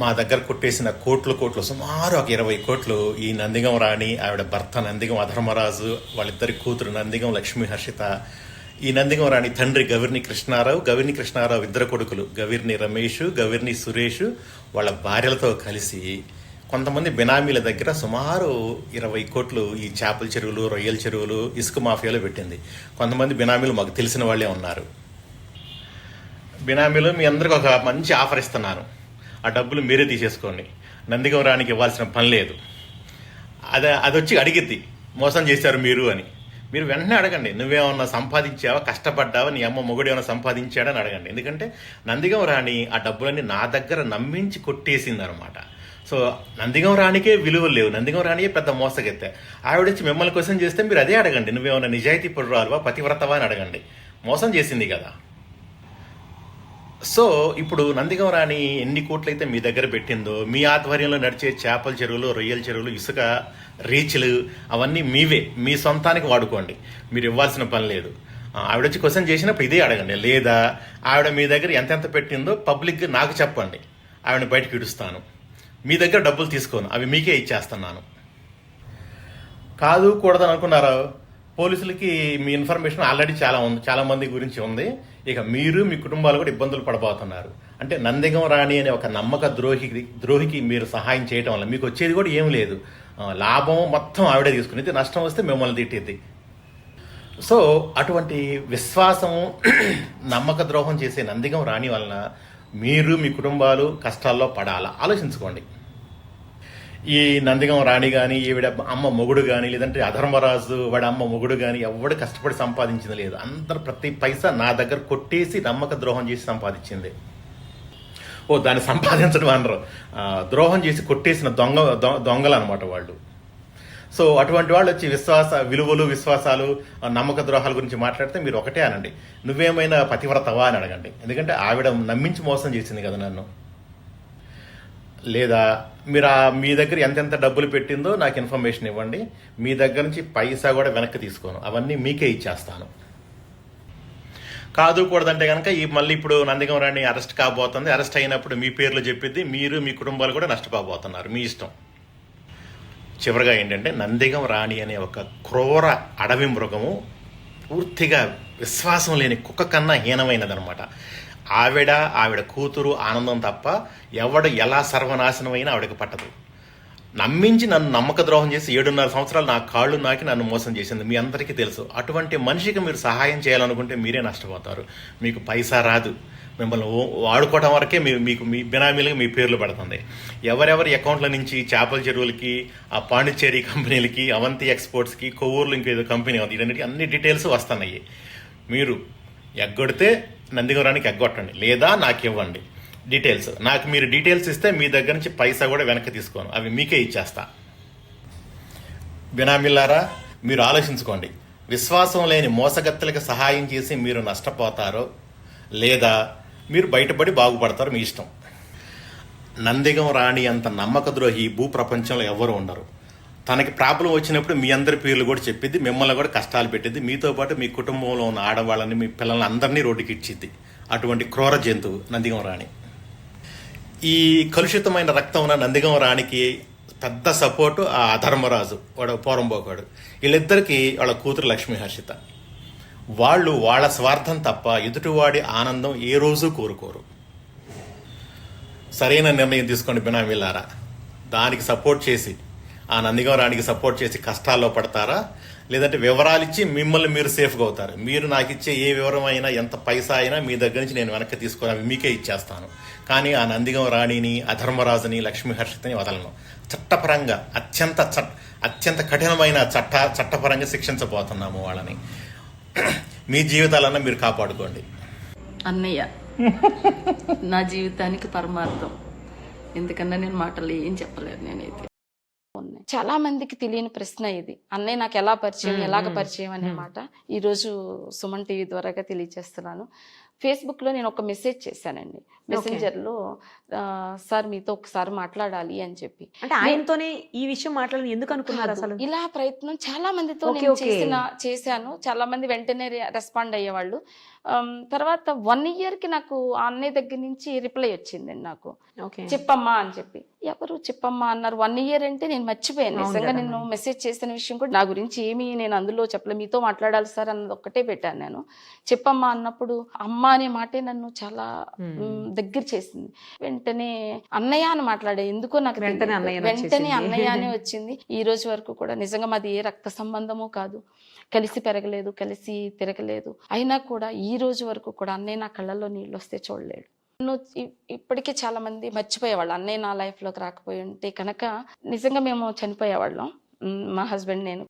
మా దగ్గర కొట్టేసిన కోట్లు కోట్లు సుమారు ఒక ఇరవై కోట్లు ఈ నందిగం రాణి ఆవిడ భర్త నందిగం అధర్మరాజు వాళ్ళిద్దరి కూతురు నందిగం లక్ష్మీ హర్షిత ఈ నందిగం రాణి తండ్రి గవిర్ని కృష్ణారావు గవిర్ని కృష్ణారావు ఇద్దరు కొడుకులు గవిర్ని రమేష్ గవిర్ని సురేష్ వాళ్ళ భార్యలతో కలిసి కొంతమంది బినామీల దగ్గర సుమారు ఇరవై కోట్లు ఈ చేపల చెరువులు రొయ్యల చెరువులు ఇసుక మాఫియాలో పెట్టింది. కొంతమంది బినామీలు మాకు తెలిసిన వాళ్ళే ఉన్నారు. బినామీలు మీ అందరికి ఒక మంచి ఆఫర్ ఇస్తున్నాను ఆ డబ్బులు మీరే తీసేసుకోండి. నందిగవరానికి ఇవ్వాల్సిన పని లేదు. అది అది వచ్చి అడిగిద్ది. మోసం చేశారు మీరు అని. మీరు వెంటనే అడగండి. నువ్వేమన్నా సంపాదించావా? కష్టపడ్డావా? నీ అమ్మ మొగుడు ఏమైనా సంపాదించాడని అడగండి. ఎందుకంటే నందిగం రాణి ఆ డబ్బులన్నీ నా దగ్గర నమ్మించి కొట్టేసింది అనమాట సో నందిగం రాణికే విలువలు లేవు. నందిగం రాణియే పెద్ద మోసగెత్తే. ఆవిడొచ్చి మిమ్మల్ని క్వశ్చన్ చేస్తే మీరు అదే అడగండి. నువ్వేమైనా నిజాయితీ పుర్రాలువా? పతివ్రతవా అని అడగండి. మోసం చేసింది కదా. సో ఇప్పుడు నందిగం రాణి ఎన్ని కోట్లయితే మీ దగ్గర పెట్టిందో మీ ఆధ్వర్యంలో నడిచే చేపల చెరువులు రొయ్యల చెరువులు ఇసుక రీచ్లు అవన్నీ మీవే. మీ సొంతానికి వాడుకోండి. మీరు ఇవ్వాల్సిన పని లేదు. ఆవిడ వచ్చి క్వశ్చన్ చేసినప్పుడు ఇదే అడగండి. లేదా ఆవిడ మీ దగ్గర ఎంతెంత పెట్టిందో పబ్లిక్గా నాకు చెప్పండి. ఆవిడ బయటకు ఇడుస్తాను. మీ దగ్గర డబ్బులు తీసుకోను. అవి మీకే ఇచ్చేస్తున్నాను. కాదు కూడదని అనుకున్నారా పోలీసులకి మీ ఇన్ఫర్మేషన్ ఆల్రెడీ చాలా ఉంది చాలా మంది గురించి ఉంది. ఇక మీరు మీ కుటుంబాలు కూడా ఇబ్బందులు పడబోతున్నారు. అంటే నందిగం రాణి అనే ఒక నమ్మక ద్రోహికి ద్రోహికి మీరు సహాయం చేయటం వల్ల మీకు వచ్చేది కూడా ఏం లేదు. లాభం మొత్తం ఆవిడే తీసుకునేది నష్టం వస్తే మిమ్మల్ని తిట్టేది. సో అటువంటి విశ్వాసం నమ్మక ద్రోహం చేసే నందిగం రాణి వలన మీరు మీ కుటుంబాలు కష్టాల్లో పడాలా? ఆలోచించుకోండి. ఈ నందిగం రాణి కానీ ఈవిడ అమ్మ మొగుడు కానీ లేదంటే అధర్మరాజు వాడి అమ్మ మొగుడు కానీ ఎవడు కష్టపడి సంపాదించింది లేదు. అందరు ప్రతి పైసా నా దగ్గర కొట్టేసి నమ్మక ద్రోహం చేసి సంపాదించింది. ఓ దాన్ని సంపాదించడం అనరు. ద్రోహం చేసి కొట్టేసిన దొంగ దొంగలు అనమాట వాళ్ళు. సో అటువంటి వాళ్ళు వచ్చి విశ్వాస విలువలు విశ్వాసాలు నమ్మక ద్రోహాల గురించి మాట్లాడితే మీరు ఒకటే అనండి. నువ్వేమైనా పతివ్రతవా అని అడగండి. ఎందుకంటే ఆవిడ నమ్మించి మోసం చేసింది కదా నన్ను. లేదా మీరు ఆ మీ దగ్గర ఎంతెంత డబ్బులు పెట్టిందో నాకు ఇన్ఫర్మేషన్ ఇవ్వండి. మీ దగ్గర నుంచి పైసా కూడా వెనక్కి తీసుకోను. అవన్నీ మీకే ఇచ్చేస్తాను. కాదు కూడదంటే కనుక ఈ మళ్ళీ ఇప్పుడు నందిగం రాణి అరెస్ట్ కాబోతుంది. అరెస్ట్ అయినప్పుడు మీ పేర్లు చెప్పిద్ది. మీరు మీ కుటుంబాలు కూడా నష్టపోబోతున్నారు. మీ ఇష్టం. చివరిగా ఏంటంటే నందిగం రాణి అనే ఒక క్రూర అడవి మృగము పూర్తిగా విశ్వాసం లేని కుక్క కన్నా హీనమైనదనమాట ఆవిడ ఆవిడ కూతురు ఆనందం తప్ప ఎవడు ఎలా సర్వనాశనమైనా ఆవిడకి పట్టదు. నమ్మించి నన్ను నమ్మక ద్రోహం చేసి ఏడున్నర సంవత్సరాలు నా కాళ్ళు నాకి నన్ను మోసం చేసింది. మీ అందరికీ తెలుసు. అటువంటి మనిషికి మీరు సహాయం చేయాలనుకుంటే మీరే నష్టపోతారు. మీకు పైసా రాదు. మిమ్మల్ని ఓ- వాడుకోవడం వరకే మీ మీకు మీ బినామీలకు మీ పేర్లు పడుతుంది. ఎవరెవరి అకౌంట్ల నుంచి చేపల చెరువులకి ఆ పాండిచ్చేరి కంపెనీలకి అవంతి ఎక్స్పోర్ట్స్కి కొవ్వూరులు ఇంకేదో కంపెనీ అవుతుంది ఇవన్నీ అన్ని డీటెయిల్స్ వస్తున్నాయి. మీరు ఎగ్గొడితే నందిగవరానికి ఎగ్గొట్టండి లేదా నాకు ఇవ్వండి డీటెయిల్స్. నాకు మీరు డీటెయిల్స్ ఇస్తే మీ దగ్గర నుంచి పైసా కూడా వెనక్కి తీసుకోను. అవి మీకే ఇచ్చేస్తా. బినామిల్లారా మీరు ఆలోచించుకోండి. విశ్వాసం లేని మోసగత్తెలకు సహాయం చేసి మీరు నష్టపోతారో లేదా మీరు బయటపడి బాగుపడతారు మీ ఇష్టం. నందిగం రాణి అంత నమ్మక ద్రోహి భూ ప్రపంచంలో ఎవరు ఉండరు. తనకి ప్రాబ్లం వచ్చినప్పుడు మీ అందరి పేర్లు కూడా చెప్పిద్ది మిమ్మల్ని కూడా కష్టాలు పెట్టింది మీతో పాటు మీ కుటుంబంలో ఉన్న ఆడవాళ్ళని మీ పిల్లల్ని అందరినీ రోడ్డుకి ఇచ్చిద్ది. అటువంటి క్రూర జంతువు నందిగం రాణి. ఈ కలుషితమైన రక్తం ఉన్న నందిగం రాణికి పెద్ద సపోర్టు ఆ అధర్మరాజు వాడు పోరంబోకాడు. వీళ్ళిద్దరికి వాళ్ళ కూతురు లక్ష్మీ హర్షిత. వాళ్ళు వాళ్ళ స్వార్థం తప్ప ఎదుటివాడి ఆనందం ఏ రోజు కోరుకోరు. సరైన నిర్ణయం తీసుకోండి బినామీలారా. దానికి సపోర్ట్ చేసి ఆ నందిగం రాణికి సపోర్ట్ చేసి కష్టాల్లో పడతారా? లేదంటే వివరాలు ఇచ్చి మిమ్మల్ని మీరు సేఫ్గా అవుతారు? మీరు నాకు ఇచ్చే ఏ వివరం అయినా ఎంత పైసా అయినా మీ దగ్గర నుంచి నేను వెనక్కి తీసుకొని అవి మీకే ఇచ్చేస్తాను. కానీ ఆ నందిగం రాణిని అధర్మరాజుని లక్ష్మీ హర్షితని వదలను. చట్టపరంగా అత్యంత చట్ అత్యంత కఠినమైన చట్ట చట్టపరంగా శిక్షించబోతున్నాము వాళ్ళని. మీ జీవితాలన్నా మీరు కాపాడుకోండి. అన్నయ్య నా జీవితానికి పరమార్థం. ఎందుకన్నా నేను మాటలు ఏం చెప్పలేదు నేనైతే. చాలా మందికి తెలియని ప్రశ్న ఇది. అన్నయ్య నాకు ఎలా పరిచయం? ఎలాగ పరిచయం? అనే మాట ఈ రోజు సుమన్ టీవీ ద్వారాగా తెలియజేస్తున్నాను ఫేస్బుక్లో నేను ఒక మెసేజ్ చేశానండి. మెసెంజర్లో ఆ, సార్ మీతో ఒకసారి మాట్లాడాలి అని చెప్పి. అంటే ఆయనతోనే ఈ విషయం మాట్లాడాలని ఎందుకు అనుకున్నారు. అసలు? ఇలా ప్రయత్నం చాలా మందితో నేను. చేసిన చేశాను. చాలా మంది వెంటనే రెస్పాండ్ అయ్యేవాళ్ళు. తర్వాత వన్ ఇయర్కి నాకు ఆ అన్నయ్య దగ్గర నుంచి రిప్లై వచ్చిందండి నాకు. చెప్పమ్మా అని చెప్పి. ఎవరు చెప్పమ్మా అన్నారు. వన్ ఇయర్ అంటే నేను మర్చిపోయాను. నిజంగా నేను. మెసేజ్ చేసిన విషయం కూడా నా గురించి ఏమీ నేను అందులో చెప్పలే. మీతో మాట్లాడాలి సార్ అన్నది ఒక్కటే పెట్టాను నేను. చెప్పమ్మా అన్నప్పుడు అమ్మ అనే మాటే నన్ను చాలా దగ్గర చేసింది. వెంటనే అన్నయ్య అని మాట్లాడే ఎందుకో నాకు వెంటనే. అన్నయ్య అని వచ్చింది. ఈ రోజు వరకు కూడా నిజంగా మాది ఏ రక్త సంబంధము కాదు. కలిసి పెరగలేదు కలిసి తిరగలేదు. అయినా కూడా ఈ రోజు వరకు కూడా అన్నయ్య నా కళ్ళల్లో నీళ్ళు వస్తే చూడలేడు. నన్ను ఇప్పటికీ చాలా మంది మర్చిపోయేవాళ్ళు. అన్నయ్య నా లైఫ్లోకి రాకపోయి ఉంటే కనుక నిజంగా మేము చనిపోయేవాళ్ళం. మా హస్బెండ్ నేను.